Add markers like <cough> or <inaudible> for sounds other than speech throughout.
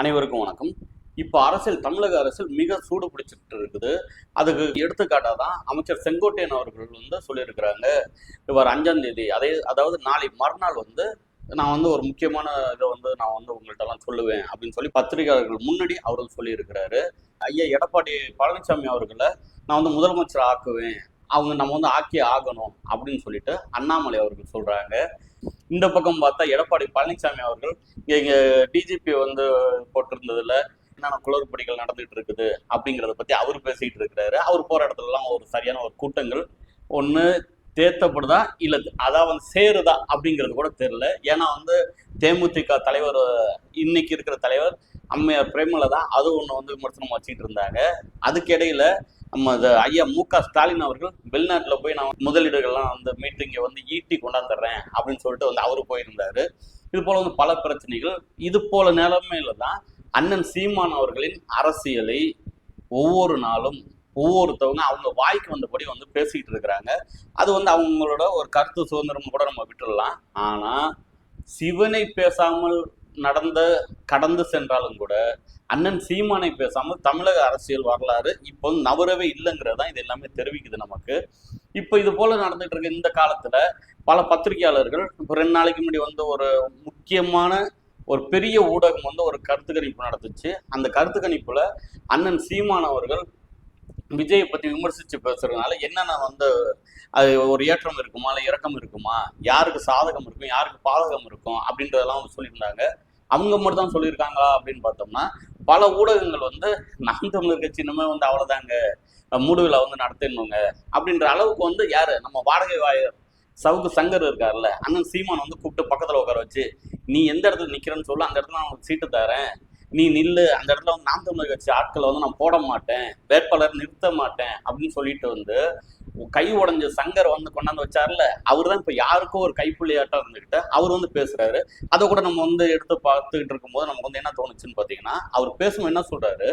அனைவருக்கும் வணக்கம். இப்போ அரசியல் தமிழக அரசியல் மிக சூடு பிடிச்சிட்டு இருக்குது. அதுக்கு எடுத்துக்காட்டாக தான் அமைச்சர் செங்கோட்டையன் அவர்கள் வந்து சொல்லியிருக்கிறாங்க. இவர் அஞ்சாம் தேதி அதே அதாவது நாளை மறுநாள் வந்து நான் வந்து ஒரு முக்கியமான இதை வந்து நான் வந்து உங்கள்கிட்டலாம் சொல்லுவேன் அப்படின்னு சொல்லி பத்திரிகையாளர்கள் முன்னாடி அவரும் சொல்லியிருக்கிறாரு. ஐயா எடப்பாடி பழனிசாமி அவர்களை நான் வந்து முதலமைச்சர் ஆக்குவேன். அவங்க நம்ம வந்து ஆக்கி ஆகணும் அப்படின்னு சொல்லிட்டு அண்ணாமலை அவர்கள் சொல்றாங்க. இந்த பக்கம் பார்த்தா எடப்பாடி பழனிசாமி அவர்கள் இங்க டிஜிபி வந்து போட்டிருந்ததுல என்னென்ன குளறுபடிகள் நடந்துட்டு இருக்குது அப்படிங்கிறத பத்தி அவர் பேசிட்டு இருக்கிறாரு. அவர் போற இடத்துலலாம் ஒரு சரியான ஒரு கூட்டங்கள். ஒன்று தேர்த்தப்படுதா இல்லை அதான் வந்து சேருதா அப்படிங்கிறது கூட தெரில ஏன்னா வந்து தேமுதிக தலைவர் இன்னைக்கு இருக்கிற தலைவர் அம்மையார் பிரேமலதா அது ஒன்று வந்து விமர்சனம் வச்சுட்டு இருந்தாங்க. அதுக்கு இடையில நம்ம ஐயா மு க ஸ்டாலின் அவர்கள் வெளிநாட்டில் போய் நான் முதலீடுகள்லாம் வந்து மீட்டிங்கை வந்து ஈட்டி கொண்டாந்துடுறேன் அப்படின்னு சொல்லிட்டு வந்து அவரு போயிருந்தாரு. இது போல வந்து பல பிரச்சனைகள். இது போல நிலைமையில தான் அண்ணன் சீமான் அவர்களின் அரசியலை ஒவ்வொரு நாளும் ஒவ்வொருத்தவங்க அவங்க வாய்க்கு வந்தபடி வந்து பேசிக்கிட்டு இருக்கிறாங்க. அது வந்து அவங்களோட ஒரு கருத்து சுதந்திரம் கூட நம்ம விட்டுடலாம். ஆனால் சிவனை பேசாமல் நடந்த கடந்து சென்றாலும் கூட அண்ணன் சீமானை பேசாமல் தமிழக அரசியல் வரலாறு இப்போ வந்து நவரவே இல்லைங்கிறது தான் இது எல்லாமே தெரிவிக்குது நமக்கு. இப்போ இது போல நடந்துட்டு இருக்க இந்த காலத்துல பல பத்திரிகையாளர்கள் இப்போ ரெண்டு நாளைக்கு முன்னாடி வந்து ஒரு முக்கியமான ஒரு பெரிய ஊடகம் வந்து ஒரு கருத்து கணிப்பு நடத்துச்சு அந்த கருத்து கணிப்புல அண்ணன் சீமான் அவர்கள் விஜயை பத்தி விமர்சிச்சு பேசுறதுனால என்னென்ன வந்து அது ஒரு ஏற்றம் இருக்குமா இல்லை இறக்கம் இருக்குமா யாருக்கு சாதகம் இருக்கும் யாருக்கு பாதகம் இருக்கும் அப்படின்றதெல்லாம் வந்து சொல்லியிருந்தாங்க. அவங்க மட்டும் தான் சொல்லியிருக்காங்களா அப்படின்னு பார்த்தோம்னா பல ஊடகங்கள் வந்து நாம் தமிழர் கட்சி இனிமே வந்து அவ்வளோதாங்க முடிவில் வந்து நடத்திடணுங்க. அப்படின்ற அளவுக்கு வந்து யாரு? நம்ம வாடகை வாயர் சவுக்கு சங்கர் இருக்கார்ல அண்ணன் சீமான் வந்து கூப்பிட்டு பக்கத்தில் உட்கார வச்சு நீ எந்த இடத்துல நிற்கிறேன்னு சொல்லு அந்த இடத்துல நான் உனக்கு சீட்டு தரேன். நீ நில்லு அந்த இடத்துல வந்து நாம் தமிழர் கட்சி ஆட்களை வந்து நான் போட மாட்டேன் வேட்பாளர் நிறுத்த மாட்டேன் அப்படின்னு சொல்லிட்டு வந்து கை உடஞ்ச சங்கர் வந்து கொண்டாந்து வச்சார்ல அவர் தான் இப்போ யாருக்கோ ஒரு கைப்புள்ளியாட்டம் இருந்துக்கிட்டு அவர் வந்து பேசுறாரு. அதை கூட நம்ம வந்து எடுத்து பார்த்துக்கிட்டு இருக்கும்போது நமக்கு வந்து என்ன தோணுச்சுன்னு பார்த்தீங்கன்னா அவர் பேசும்போது என்ன சொல்றாரு?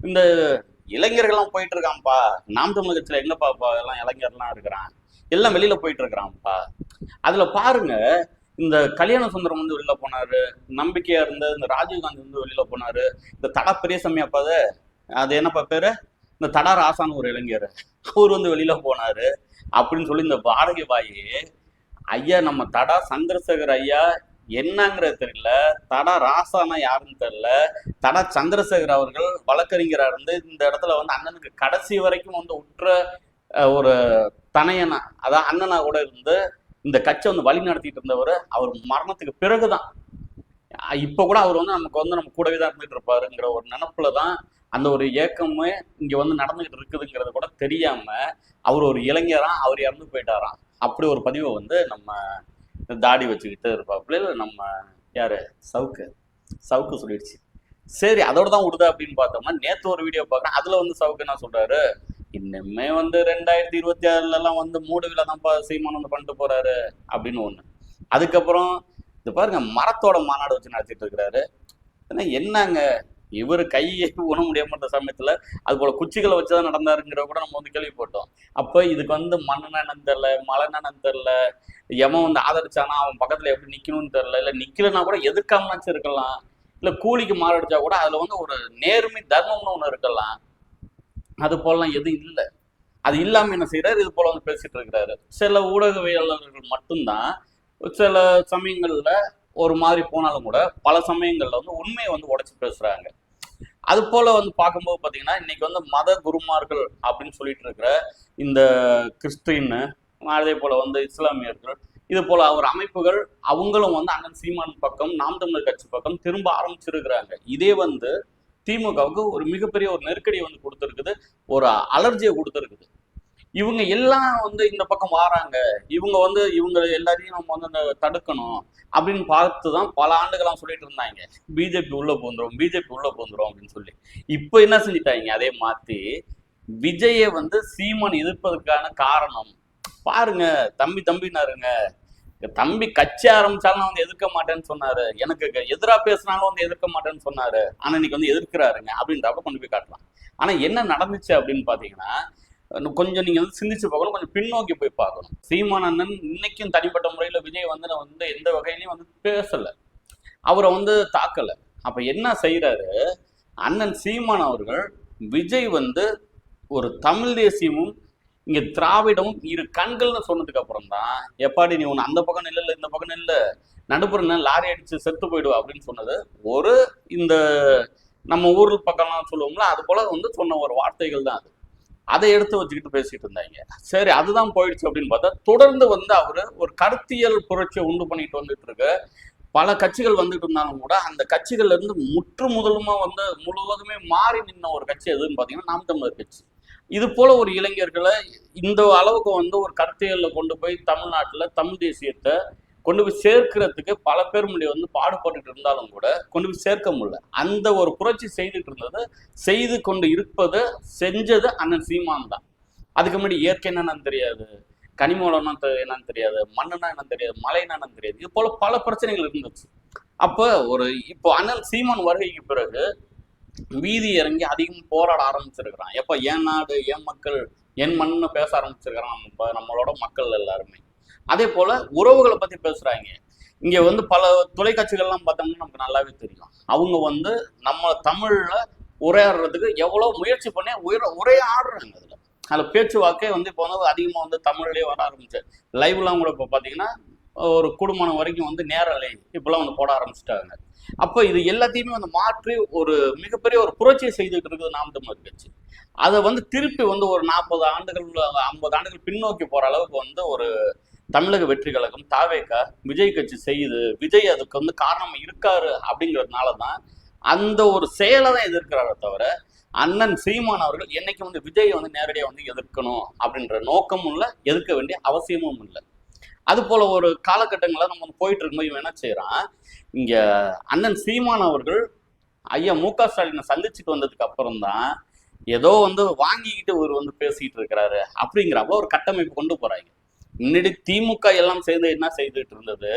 இந்த இளைஞர்கள்லாம் போயிட்டு இருக்கான்ப்பா நாம் தமிழ் கட்சியில் எங்கப்பா எல்லாம் இளைஞர்லாம் இருக்கிறான் எல்லாம் வெளியில போயிட்டு இருக்கிறான்ப்பா அதுல பாருங்க இந்த கல்யாண சுந்தரம் வந்து வெளியில போனாரு நம்பிக்கையா இருந்த இந்த ராஜீவ்காந்தி வந்து வெளியில போனாரு இந்த தடா பெரியசாமி அப்பாத அது என்னப்பா பேரு? இந்த தடா ராசான்னு ஒரு இளைஞர். அவர் வந்து வெளியில போனாரு. அப்படின்னு சொல்லி இந்த வாடகை பாயி ஐயா நம்ம தடா சந்திரசேகர் ஐயா என்னங்கிறது தெரியல. தடா ராசானா யாருன்னு தெரியல. தடா சந்திரசேகர் அவர்கள் வழக்கறிஞராக இருந்து இந்த இடத்துல வந்து அண்ணனுக்கு கடைசி வரைக்கும் வந்து உற்ற ஒரு தனையனா அதான் அண்ணனா கூட இருந்து இந்த கட்சியை வந்து வழி நடத்திட்டு இருந்தவர் அவர் மரணத்துக்கு பிறகுதான். அஹ், இப்ப கூட அவர் வந்து நமக்கு வந்து நம்ம கூடவே தான் இருந்துட்டு இருப்பாருங்கிற ஒரு நினப்புல தான் அந்த ஒரு ஏக்கமே இங்க வந்து நடந்துகிட்டு இருக்குதுங்கிறது கூட தெரியாம அவர் ஒரு இளைஞரா அவர் இறந்து போயிட்டாராம் அப்படி ஒரு பதிவை வந்து நம்ம தாடி வச்சுக்கிட்டு இருப்பாப்புல நம்ம யாரு? சவுக்கு. சவுக்கு சொல்லிடுச்சு. சரி அதோட தான் விடுதா அப்படின்னு பார்த்தோம்னா நேற்று ஒரு வீடியோ பார்க்குறேன். அதுல வந்து சவுக்கு என்ன சொல்றாரு? இன்னுமே வந்து ரெண்டாயிரத்தி இருபத்தி ஆறுல எல்லாம் வந்து மூடு விழா தான்ப்பா சீமான் வந்து பண்ணிட்டு போறாரு அப்படின்னு ஒண்ணு. அதுக்கப்புறம் இது பாருங்க மரத்தோட மாநாடு வச்சு நடத்திட்டு இருக்கிறாரு. ஏன்னா என்னங்க இவர் கையை உண முடியாமன்ற சமயத்துல அது போல குச்சிகளை வச்சுதான் நடந்தாருங்கிற கூட நம்ம வந்து கேள்விப்பட்டோம். அப்போ இதுக்கு வந்து மண்ணு தெரில தெரியல மழை என்னன்னு எவன் வந்து ஆதரிச்சானா அவன் பக்கத்துல எப்படி நிக்கணும்னு தெரில இல்ல நிக்கலன்னா கூட எதிர்க்காமனாச்சும் இருக்கலாம் இல்ல கூலிக்கு மாரடிச்சா கூட அதுல வந்து ஒரு நேர்மை தர்மம்னு ஒண்ணு இருக்கலாம். அது போலலாம் எதுவும் இல்லை. அது இல்லாமல் என்ன செய்கிறார் இது போல வந்து பேசிட்டு இருக்கிறாரு. சில ஊடகவியலாளர்கள் மட்டும்தான் சில சமயங்களில் ஒரு மாதிரி போனாலும் கூட பல சமயங்களில் வந்து உண்மையை வந்து உடச்சி பேசுகிறாங்க அது போல வந்து பார்க்கும்போது பார்த்தீங்கன்னா இன்னைக்கு வந்து மத குருமார்கள் அப்படின்னு சொல்லிட்டு இருக்கிற இந்த கிறிஸ்டின்னு அதே போல வந்து இஸ்லாமியர்கள் இது போல ஒரு அமைப்புகள் அவங்களும் வந்து அண்ணன் சீமான் பக்கம் நாம் தமிழர் கட்சி பக்கம் திரும்ப ஆரம்பிச்சிருக்கிறாங்க. இதே வந்து திமுகவுக்கு ஒரு மிகப்பெரிய ஒரு நெருக்கடியை வந்து கொடுத்துருக்குது. ஒரு அலர்ஜியை கொடுத்துருக்குது. இவங்க எல்லாம் வந்து இந்த பக்கம் வாராங்க. இவங்க வந்து இவங்க எல்லாரையும் நம்ம வந்து தடுக்கணும் அப்படின்னு பார்த்து தான் பல ஆண்டுகளாம் சொல்லிட்டு இருந்தாங்க. பிஜேபி உள்ள போந்துரும் பிஜேபி உள்ள போந்துரும் அப்படின்னு சொல்லி. இப்போ என்ன செஞ்சிட்டாங்க? அதே மாத்தி விஜயை வந்து சீமான் எதிர்ப்பதற்கான காரணம். பாருங்க தம்பி தம்பினாருங்க தம்பி கட்சி ஆரம்பிச்சாலும் நான் வந்து எதிர்க்க மாட்டேன்னு சொன்னாரு. எனக்கு எதிரா பேசினாலும் வந்து எதிர்க்க மாட்டேன்னு சொன்னாரு. ஆனா இன்னைக்கு வந்து எதிர்க்கிறாருங்க அப்படின்றப்ப கொண்டு போய் காட்டலாம். ஆனால் என்ன நடந்துச்சு அப்படின்னு பார்த்தீங்கன்னா இன்னும் கொஞ்சம் நீங்கள் வந்து சிந்திச்சு பார்க்கணும் கொஞ்சம் பின்னோக்கி போய் பார்க்கணும். சீமானந்தன் அண்ணன் இன்னைக்கும் தனிப்பட்ட முறையில் விஜய் வந்து நான் வந்து எந்த வகையிலையும் வந்து பேசலை. அவரை வந்து தாக்கலை. அப்போ என்ன செய்கிறாரு அண்ணன் சீமான் அவர்கள் விஜய் வந்து ஒரு தமிழ் தேசியமும் இங்கே திராவிடமும் இரு கண்கள்னு சொன்னதுக்கு அப்புறம் தான் எப்பாடி நீ ஒன்று அந்த பக்கம் இல்லை இந்த பக்கம் இல்லை நடுப்புறன்னு லாரி அடித்து செத்து போயிடுவா அப்படின்னு சொன்னது ஒரு இந்த நம்ம ஊர் பக்கம்லாம் சொல்லுவோம்ல அது போல வந்து சொன்ன ஒரு வார்த்தைகள் தான் அது. அதை எடுத்து வச்சுக்கிட்டு பேசிட்டு இருந்தாங்க. சரி அதுதான் போயிடுச்சு அப்படின்னு பார்த்தா தொடர்ந்து வந்து அவர் ஒரு கருத்தியல் புரட்சியை உண்டு பண்ணிட்டு வந்துட்டு இருக்கு பல கட்சிகள் வந்துட்டு இருந்தாலும் கூட அந்த கட்சிகள்ல இருந்து முற்று முதலுமா வந்து முழுவதுமே மாறி நின்ன ஒரு கட்சி எதுன்னு பாத்தீங்கன்னா நாம் தமிழர் கட்சி. இது போல ஒரு இளைஞர்களை இந்த அளவுக்கு வந்து ஒரு கருத்தியல்ல கொண்டு போய் தமிழ்நாட்டுல தமிழ் தேசியத்தை கொண்டு போய் சேர்க்கிறதுக்கு பல பேர் முன்னாடி வந்து பாடுபட்டுட்டு இருந்தாலும் கூட கொண்டு போய் சேர்க்க முடியல. அந்த ஒரு புரட்சி செய்துட்டு இருந்தது செய்து கொண்டு இருப்பது செஞ்சது அண்ணன் சீமான் தான். அதுக்கு முன்னாடி இயற்கை என்னன்னு தெரியாது கனிமூலம்னா தெ- என்னன்னு தெரியாது மண்ணுனா என்னன்னு தெரியாது மலைனா என்னன்னு தெரியாது. இது போல பல பிரச்சனைகள் இருந்துச்சு. அப்போ ஒரு இப்போ அண்ணன் சீமான் வருகைக்கு பிறகு வீதி இறங்கி அதிகம் போராட ஆரம்பிச்சிருக்கிறான். எப்போ என் நாடு என் மக்கள் என் மண்ணுன்னு பேச ஆரம்பிச்சிருக்கிறான் நம்மளோட மக்கள் எல்லாருமே. அதே போல உறவுகளை பத்தி பேசுறாங்க. இங்க வந்து பல தொலைக்காட்சிகள்லாம் பார்த்தோம்னா நமக்கு நல்லாவே தெரியும். அவங்க வந்து நம்ம தமிழ்ல உரையாடுறதுக்கு எவ்வளவு முயற்சி பண்ணி உயிர உரையாடுறாங்க அதுல. அதில் பேச்சுவாக்கே வந்து இப்போ வந்து அதிகமாக வந்து தமிழ்லேயே வர ஆரம்பிச்சு. லைவ்லாம் கூட இப்போ பார்த்தீங்கன்னா ஒரு குடும்பம் வரைக்கும் வந்து நேரலை இப்பெல்லாம் வந்து போட ஆரம்பிச்சிட்டாங்க. அப்போ இது எல்லாத்தையுமே வந்து மாற்றி ஒரு மிகப்பெரிய ஒரு புரட்சியை செய்துட்டு இருக்குது நாம் தமிழர் கட்சி. அதை வந்து திருப்பி வந்து ஒரு நாற்பது ஆண்டுகள் ஐம்பது ஆண்டுகள் பின்னோக்கி போற அளவுக்கு வந்து ஒரு தமிழக வெற்றி கழகம் தாவேக்கா விஜய் கட்சி செய்யுது. விஜய் அதுக்கு வந்து காரணம் இருக்காரு அப்படிங்கிறதுனால தான் அந்த ஒரு செயலை தான் எதிர்க்கிறாரே தவிர அண்ணன் சீமான் அவர்கள் என்னைக்கு வந்து விஜயை வந்து நேரடியாக வந்து எதிர்க்கணும் அப்படின்ற நோக்கமும் இல்லை எதிர்க்க வேண்டிய அவசியமும் இல்லை. அது போல ஒரு காலகட்டங்களில் நம்ம வந்து போயிட்டு இருக்கும்போது இவன் என்ன செய்யறான் இங்க அண்ணன் சீமான் அவர்கள் ஐயா மு க ஸ்டாலினை சந்திச்சுட்டு வந்ததுக்கு அப்புறம் தான் ஏதோ வந்து வாங்கிக்கிட்டு இவர் வந்து பேசிக்கிட்டு இருக்கிறாரு அப்படிங்கிறப்ப ஒரு கட்டமைப்பு கொண்டு போறாங்க. முன்னாடி திமுக எல்லாம் சேர்ந்து என்ன செய்துட்டு இருந்தது?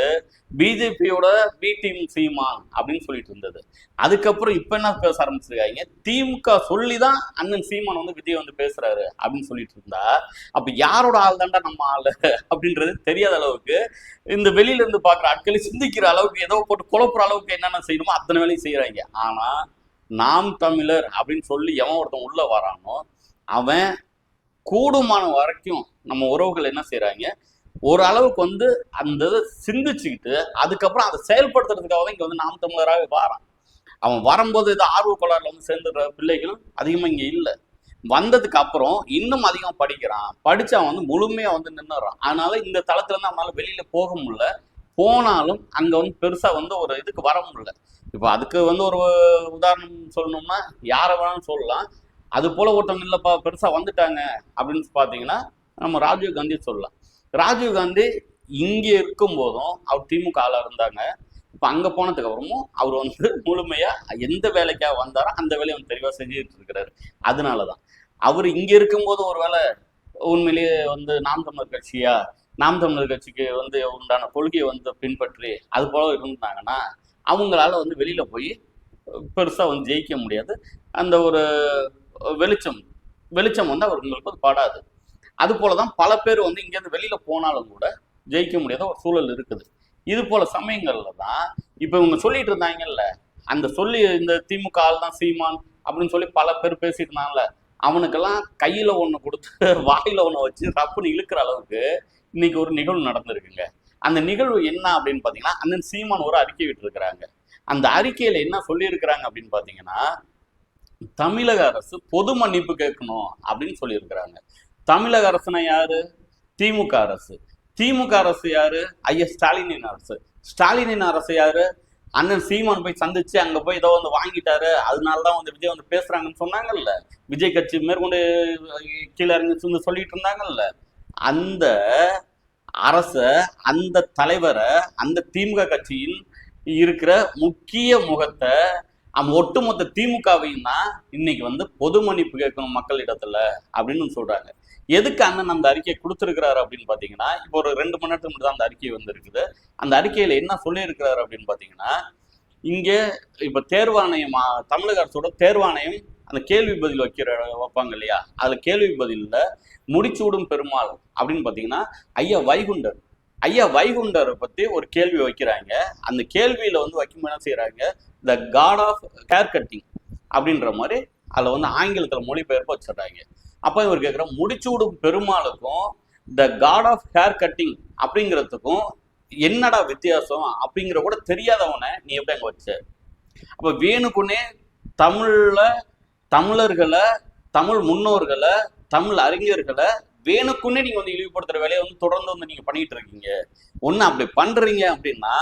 பிஜேபியோட பி டீம் சீமான் அப்படின்னு சொல்லிட்டு இருந்தது. அதுக்கப்புறம் இப்ப என்ன பேச ஆரம்பிச்சிருக்காங்க? திமுக சொல்லிதான் அண்ணன் சீமான் வந்து விஜய் வந்து பேசுறாரு அப்படின்னு சொல்லிட்டு இருந்தா அப்ப யாரோட ஆள் தாண்டா நம்ம ஆள் அப்படின்றது தெரியாத அளவுக்கு இந்த வெளியில இருந்து பாக்குற ஆட்களை சிந்திக்கிற அளவுக்கு ஏதோ போட்டு குழப்புற அளவுக்கு என்னென்ன செய்யணுமோ அத்தனை வேலையும் செய்யறாங்க. ஆனா நாம் தமிழர் அப்படின்னு சொல்லி எவன் ஒருத்தன் உள்ள வரானோ அவன் கூடுமான வரைக்கும் நம்ம உறவுகள் என்ன செய்கிறாங்க ஒரு அளவுக்கு வந்து அந்த இதை சிந்திச்சுக்கிட்டு அதுக்கப்புறம் அதை செயல்படுத்துறதுக்காக தான் இங்க வந்து நாம் தமிழராக வாரான். அவன் வரும்போது ஏதோ ஆர்வ கோளாறுல வந்து சேர்ந்துடுற பிள்ளைகள் அதிகமா இங்க இல்லை. வந்ததுக்கு அப்புறம் இன்னும் அதிகம் படிக்கிறான். படிச்சு அவன் வந்து முழுமையா வந்து நின்றுறான் அதனால இந்த தளத்துல இருந்து அவனால வெளியில போக முடியல. போனாலும் அங்க வந்து பெருசா வந்து ஒரு இதுக்கு வர முடியல. இப்போ அதுக்கு வந்து ஒரு உதாரணம் சொல்லணும்னா யாரை வேணாலும் சொல்லலாம். அது போல ஒருத்தவங்க இல்லைப்பா பெருசா வந்துட்டாங்க அப்படின்னு பாத்தீங்கன்னா நம்ம ராஜீவ் காந்தி சொல்லலாம். ராஜீவ் காந்தி இங்கே இருக்கும் போதும் அவர் திமுக ஆளாக இருந்தாங்க. இப்போ அங்கே போனதுக்கு அப்புறமும் அவர் வந்து முழுமையாக எந்த வேலைக்காக வந்தாரோ அந்த வேலையை வந்து தெளிவாக செஞ்சுட்டு இருக்கிறாரு. அதனாலதான். அவர் இங்கே இருக்கும்போது ஒரு வேலை உண்மையிலேயே வந்து நாம் தமிழர் கட்சியா? நாம் தமிழர் கட்சிக்கு வந்து உண்டான கொள்கையை வந்து பின்பற்றி அது போல இருந்தாங்கன்னா அவங்களால வந்து வெளியில் போய் பெருசாக வந்து ஜெயிக்க முடியாது. அந்த ஒரு வெளிச்சம் வெளிச்சம் வந்து அவர்களுக்கு வந்து பாடாது. அது போல தான் பல பேர் வந்து இங்கேருந்து வெளியில் போனாலும் கூட ஜெயிக்க முடியாத ஒரு சூழல் இருக்குது. இது போல சமயங்கள்ல தான் இப்போ இவங்க சொல்லிட்டு இருந்தாங்கல்ல அந்த சொல்லி இந்த திமுக ஆள் தான் சீமான் அப்படின்னு சொல்லி பல பேர் பேசிட்டு இருந்தாங்கல்ல அவனுக்கெல்லாம் கையில் ஒன்று கொடுத்து <laughs> வாயில் ஒன்று வச்சு ரப்புன்னு இழுக்கிற அளவுக்கு இன்னைக்கு ஒரு நிகழ்வு நடந்திருக்குங்க. அந்த நிகழ்வு என்ன அப்படின்னு பார்த்தீங்கன்னா அண்ணன் சீமான் ஒரு அறிக்கை விட்டுருக்குறாங்க. அந்த அறிக்கையில் என்ன சொல்லியிருக்கிறாங்க அப்படின்னு பார்த்தீங்கன்னா தமிழக அரசு பொது மன்னிப்பு கேட்கணும் அப்படின்னு சொல்லியிருக்கிறாங்க. தமிழக அரசுனா யாரு? திமுக அரசு. திமுக அரசு யாரு? ஐயா ஸ்டாலினின் அரசு. ஸ்டாலினின் அரசு யாரு? அண்ணன் சீமான் போய் சந்திச்சு அங்க போய் ஏதோ வந்து வாங்கிட்டாரு. அதனாலதான் வந்து விஜய் வந்து பேசுறாங்கன்னு சொன்னாங்கல்ல. விஜய் கட்சி மேற்கொண்டு கீழே இறங்கி வந்து சொல்லிட்டு இருந்தாங்கல்ல. அந்த அரச அந்த தலைவரை அந்த திமுக கட்சியின் இருக்கிற முக்கிய முகத்தை அவன் ஒட்டுமொத்த திமுகவையும் தான் இன்னைக்கு வந்து பொது மன்னிப்பு கேட்கணும் மக்களிடத்துல அப்படின்னு சொல்றாங்க. எதுக்கு அண்ணன் அந்த அறிக்கையை கொடுத்துருக்கிறாரு அப்படின்னு பாத்தீங்கன்னா இப்போ ஒரு ரெண்டு மணி நேரத்துக்கு முன்னாடி தான் அந்த அறிக்கை வந்திருக்குது. அந்த அறிக்கையில என்ன சொல்லியிருக்கிறாரு அப்படின்னு பாத்தீங்கன்னா இங்கே இப்ப தேர்வாணையம் தமிழக அரசோட தேர்வாணையம் அந்த கேள்வி பதில் வைக்கிற வைப்பாங்க இல்லையா? அதுல கேள்வி பதில்ல முடிச்சூடும் பெருமாள் அப்படின்னு பாத்தீங்கன்னா ஐயா வைகுண்டர் ஐயா வைகுண்டரை பத்தி ஒரு கேள்வி வைக்கிறாங்க. அந்த கேள்வியில வந்து வைக்கும் என்ன செய்யறாங்க the god of hair cutting அப்படின்ற மாதிரி அதில் வந்து ஆங்கிலத்தில் மொழிபெயர்ப்பு வச்சிடுறாங்க. அப்போ இவர் கேட்குற முடிச்சூடும் பெருமாளுக்கும் the god of hair cutting அப்படிங்கிறதுக்கும் என்னடா வித்தியாசம் அப்படிங்கிற கூட தெரியாதவனை நீ எப்படி அங்கே வச்ச? அப்போ வேணுக்குன்னே தமிழில் தமிழர்களை தமிழ் முன்னோர்களை தமிழ் அறிஞர்களை வேணுக்குன்னே நீங்கள் வந்து இழிவுபடுத்துகிற வேலையை வந்து தொடர்ந்து வந்து நீங்கள் பண்ணிகிட்டு இருக்கீங்க. ஒன்று அப்படி பண்ணுறீங்க அப்படின்னா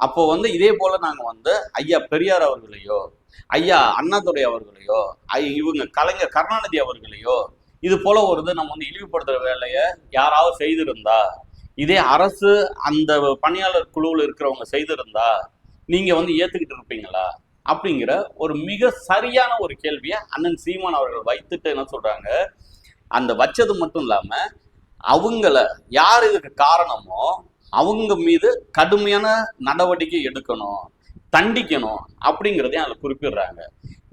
அப்போ வந்து இதே போல நாங்க வந்து ஐயா பெரியார் அவர்களையோ ஐயா அண்ணாதுரை அவர்களையோ இவங்க கலைஞர் கருணாநிதி அவர்களையோ இது போல ஒரு இது நம்ம வந்து இழிவுபடுத்துற வேலையை யாராவது செய்திருந்தா இதே அரசு அந்த பணியாளர் குழுவில் இருக்கிறவங்க செய்திருந்தா நீங்க வந்து ஏத்துக்கிட்டு இருப்பீங்களா? அப்படிங்கிற ஒரு மிக சரியான ஒரு கேள்வியை அண்ணன் சீமான் அவர்கள் வைத்துட்டு என்ன சொல்றாங்க அந்த வச்சது மட்டும் இல்லாம அவங்கள யார் இதுக்கு காரணமோ அவங்க மீது கடுமையான நடவடிக்கை எடுக்கணும் தண்டிக்கணும் அப்படிங்கிறதையும் அதில் குறிப்பிடுறாங்க.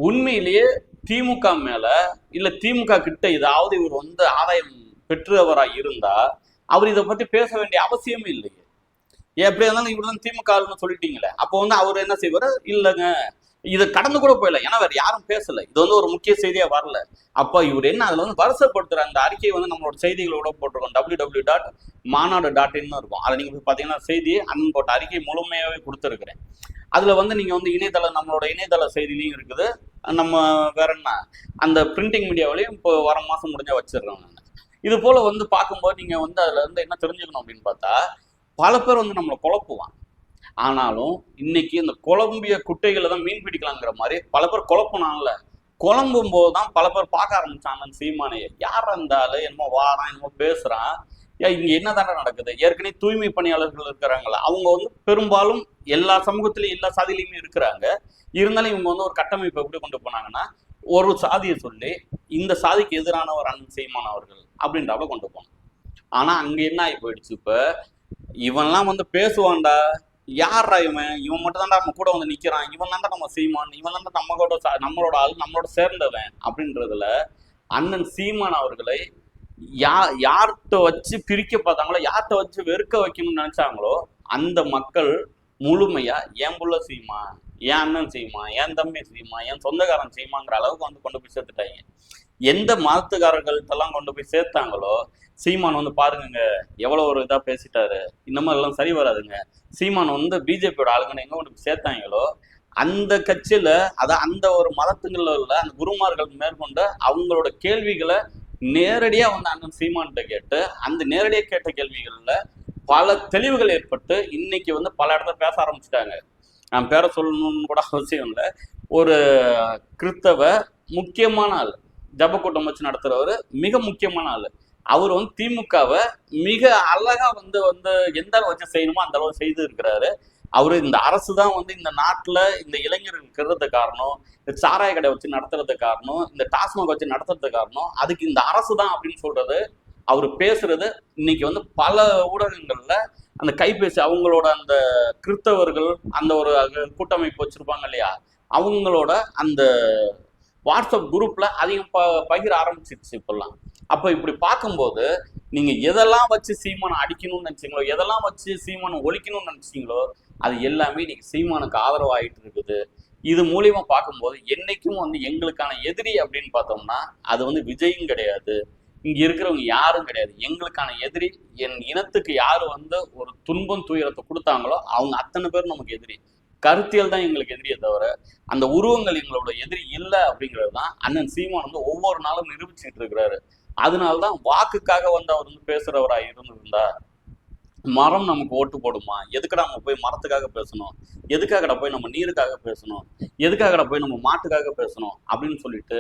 உண்மையிலேயே திமுக மேல இல்ல திமுக கிட்ட ஏதாவது இவர் வந்து ஆதாயம் பெற்றவராக இருந்தா அவர் இதை பத்தி பேச வேண்டிய அவசியமே இல்லையே. எப்படியா இருந்தாலும் இவர் தான் திமுக சொல்லிட்டீங்களே. அப்போ வந்து அவர் என்ன செய்வாரு? இல்லைங்க. இதை கடந்து கூட போயிடல ஏன்னா வேற யாரும் பேசல. இது வந்து ஒரு முக்கிய செய்தியா வரல. அப்ப இவர் என்ன அதுல வந்து வருஷப்படுத்துற அந்த அறிக்கையை வந்து நம்மளோட செய்திகளோட போட்டிருக்கோம். W W dot Maanaadu dot in இருக்கும். அதை நீங்க போய் பாத்தீங்கன்னா செய்தி அண்ணன் போட்ட அறிக்கை முழுமையாவே கொடுத்துருக்கிறேன். அதுல வந்து நீங்க வந்து இணையதளம் நம்மளோட இணையதள செய்திலையும் இருக்குது. நம்ம வேற என்ன அந்த பிரிண்டிங் மீடியாவிலையும் இப்போ வர மாசம் முடிஞ்சா வச்சிடுறோம் நான். இது போல வந்து பார்க்கும்போது நீங்க வந்து அதுல இருந்து என்ன தெரிஞ்சுக்கணும் அப்படின்னு பார்த்தா பல பேர் வந்து நம்மளை குழப்புவான் ஆனாலும் இன்னைக்கு இந்த குழம்பிய குட்டைகளை தான் மீன் பிடிக்கலாங்கிற மாதிரி பல பேர் குழப்பினால குழம்பும் போது தான் பல பேர் பார்க்க ஆரம்பிச்சாங்க சீமானையை. யார் இருந்தாலும் என்னமோ வாரான் என்னமோ பேசுறான். ஏன் இங்க என்னதானே நடக்குது? ஏற்கனவே தூய்மை பணியாளர்கள் இருக்கிறாங்களா அவங்க வந்து பெரும்பாலும் எல்லா சமூகத்திலையும் எல்லா சாதியிலையுமே இருக்கிறாங்க. இருந்தாலும் இவங்க வந்து ஒரு கட்டமைப்பை எப்படி கொண்டு போனாங்கன்னா ஒரு சாதியை சொல்லி இந்த சாதிக்கு எதிரானவர் அன்பு சீமான் அவர்கள் அப்படின்றப்ப கொண்டு போனோம் ஆனா அங்க என்ன ஆகி போயிடுச்சு இப்ப? இவன்லாம் வந்து பேசுவான்டா. யாரா இவன்? இவன் மட்டும் தான்டா நம்ம கூட வந்து நிக்கிறான். இவன் தான்டா நம்ம சீமான். இவன் தான் நம்ம கூட நம்மளோட ஆள் நம்மளோட சேர்ந்தவன் அப்படின்றதுல அண்ணன் சீமான் அவர்களை யா யார்கிட்ட வச்சு பிரிக்க பார்த்தாங்களோ யார்கிட்ட வச்சு வெறுக்க வைக்கணும்னு நினைச்சாங்களோ அந்த மக்கள் முழுமையா என் புள்ள சீமா என் அண்ணன் சீமா என் தம்பி சீமா என் சொந்தக்காரன் சீமாங்கிற அளவுக்கு வந்து கொண்டு போய் சேர்த்துட்டாங்க. எந்த மதத்துக்காரர்கள்ட்டெல்லாம் கொண்டு போய் சேர்த்தாங்களோ சீமான் வந்து பாருங்க எவ்வளோ ஒரு இதாக பேசிட்டாரு. இந்த மாதிரிலாம் சரி வராதுங்க. சீமான் வந்து பிஜேபியோட ஆளுங்கன்னு எங்கே உனக்கு சேர்த்தாங்களோ அந்த கட்சியில அதான் அந்த ஒரு மதத்துங்களில் உள்ள அந்த குருமார்கள் மேற்கொண்டு அவங்களோட கேள்விகளை நேரடியா வந்து அண்ணன் சீமான்கிட்ட கேட்டு அந்த நேரடியாக கேட்ட கேள்விகள்ல பல தெளிவுகள் ஏற்பட்டு இன்னைக்கு வந்து பல இடத்துல பேச ஆரம்பிச்சிட்டாங்க. நான் பேரை சொல்லணும்னு கூட அவசியம் இல்லை. ஒரு கிறித்தவ முக்கியமான ஆள் ஜபக்கூட்டம் வச்சு நடத்துறவர் மிக முக்கியமான ஆள். அவர் வந்து திமுகவை மிக அழகா வந்து வந்து எந்த அளவு வச்சு செய்யணுமோ அந்த அளவு செய்து இருக்கிறாரு. அவரு இந்த அரசு தான் வந்து இந்த நாட்டுல இந்த இளைஞர்கள் இருக்கிறது காரணம் இந்த சாராய கடை வச்சு நடத்துறது காரணம் இந்த டாஸ்மாக் வச்சு நடத்துறது காரணம் அதுக்கு இந்த அரசு தான் அப்படின்னு சொல்றது அவர் பேசுறது. இன்னைக்கு வந்து பல ஊடகங்கள்ல அந்த கைபேசி அவங்களோட அந்த கிறிஸ்தவர்கள் அந்த ஒரு கூட்டமைப்பு வச்சிருப்பாங்க இல்லையா அவங்களோட அந்த வாட்ஸ்அப் குரூப்ல அதிகம் ப பகிர ஆரம்பிச்சிருச்சு இப்பெல்லாம். அப்போ இப்படி பார்க்கும்போது நீங்க எதெல்லாம் வச்சு சீமானை அடிக்கணும்னு நினைச்சீங்களோ எதெல்லாம் வச்சு சீமானை ஒழிக்கணும்னு நினைச்சீங்களோ அது எல்லாமே இன்னைக்கு சீமானுக்கு ஆதரவு இருக்குது. இது மூலியமா பார்க்கும்போது என்னைக்கும் வந்து எங்களுக்கான எதிரி அப்படின்னு பார்த்தோம்னா அது வந்து விஜயும் கிடையாது. இங்க இருக்கிறவங்க யாரும் கிடையாது. எங்களுக்கான எதிரி என் இனத்துக்கு யாரு வந்து ஒரு துன்பம் துயரத்தை கொடுத்தாங்களோ அவங்க அத்தனை பேர் நமக்கு எதிரி. கருத்தியல் தான் எங்களுக்கு எதிரியே தவிர அந்த உருவங்கள் எங்களோட எதிரி இல்லை அப்படிங்கிறது தான் அண்ணன் சீமான் வந்து ஒவ்வொரு நாளும் நிரூபிச்சுட்டு இருக்கிறாரு. அதனாலதான் வாக்குக்காக வந்து அவர் வந்து பேசுறவராக இருந்திருந்தா மரம் நமக்கு ஓட்டு போடுமா? எதுக்கடா நம்ம போய் மரத்துக்காக பேசணும்? எதுக்காகடா போய் நம்ம நீருக்காக பேசணும்? எதுக்காகடா போய் நம்ம மாட்டுக்காக பேசணும்? அப்படின்னு சொல்லிட்டு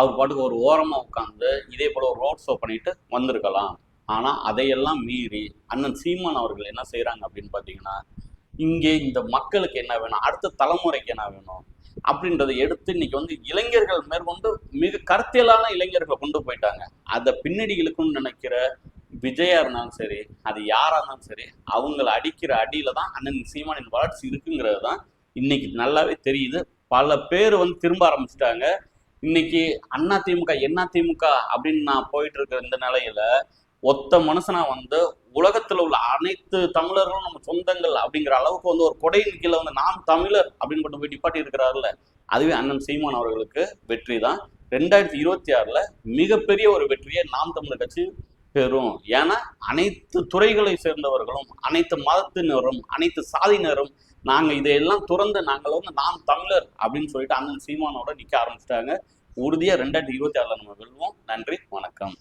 அவர் பாட்டுக்கு ஒரு ஓரமாக உட்காந்து இதே போல ஒரு ரோட் ஷோ பண்ணிட்டு வந்திருக்கலாம். ஆனால் அதையெல்லாம் மீறி அண்ணன் சீமான் அவர்கள் என்ன செய்கிறாங்க அப்படின்னு பார்த்தீங்கன்னா இங்கே இந்த மக்களுக்கு என்ன வேணும்? அடுத்த தலைமுறைக்கு என்ன வேணும்? அப்படின்றத எடுத்து இன்னைக்கு வந்து இளைஞர்கள் மேற்கொண்டு மிக கருத்தியலான இளைஞர்களை கொண்டு போயிட்டாங்க. அதை பின்னடி இழுக்கணும்னு நினைக்கிற விஜயா இருந்தாலும் சரி அது யாரா இருந்தாலும் சரி அவங்கள அடிக்கிற அடியில தான் அண்ணன் சீமானின் வளர்ச்சி இருக்குங்கிறது தான் இன்னைக்கு நல்லாவே தெரியுது. பல பேர் வந்து திரும்ப ஆரம்பிச்சிட்டாங்க. இன்னைக்கு அண்ணா திமுக என்ன திமுக அப்படின்னு நான் போயிட்டு இருக்கிற இந்த நிலையில ஒத்த மனுஷனா வந்து உலகத்துல உள்ள அனைத்து தமிழர்களும் நம்ம சொந்தங்கள் அப்படிங்கிற அளவுக்கு வந்து ஒரு கொடையின் கீழே வந்து நாம் தமிழர் அப்படின்னு கொண்டு போய் நிப்பாட்டி இருக்கிறாருல அதுவே அண்ணன் சீமான் அவர்களுக்கு வெற்றி தான். ரெண்டாயிரத்தி இருபத்தி ஆறுல மிகப்பெரிய ஒரு வெற்றியை நாம் தமிழர் கட்சி பெறும். ஏன்னா அனைத்து துறைகளை சேர்ந்தவர்களும் அனைத்து மதத்தினரும் அனைத்து சாதியினரும் நாங்கள் இதையெல்லாம் துறந்து நாங்கள் வந்து நாம் தமிழர் அப்படின்னு சொல்லிட்டு அண்ணன் சீமானோட நிற்க ஆரம்பிச்சிட்டாங்க. உறுதியாக ரெண்டாயிரத்தி இருபத்தி ஆறில் நம்ம வெல்வோம். நன்றி வணக்கம்.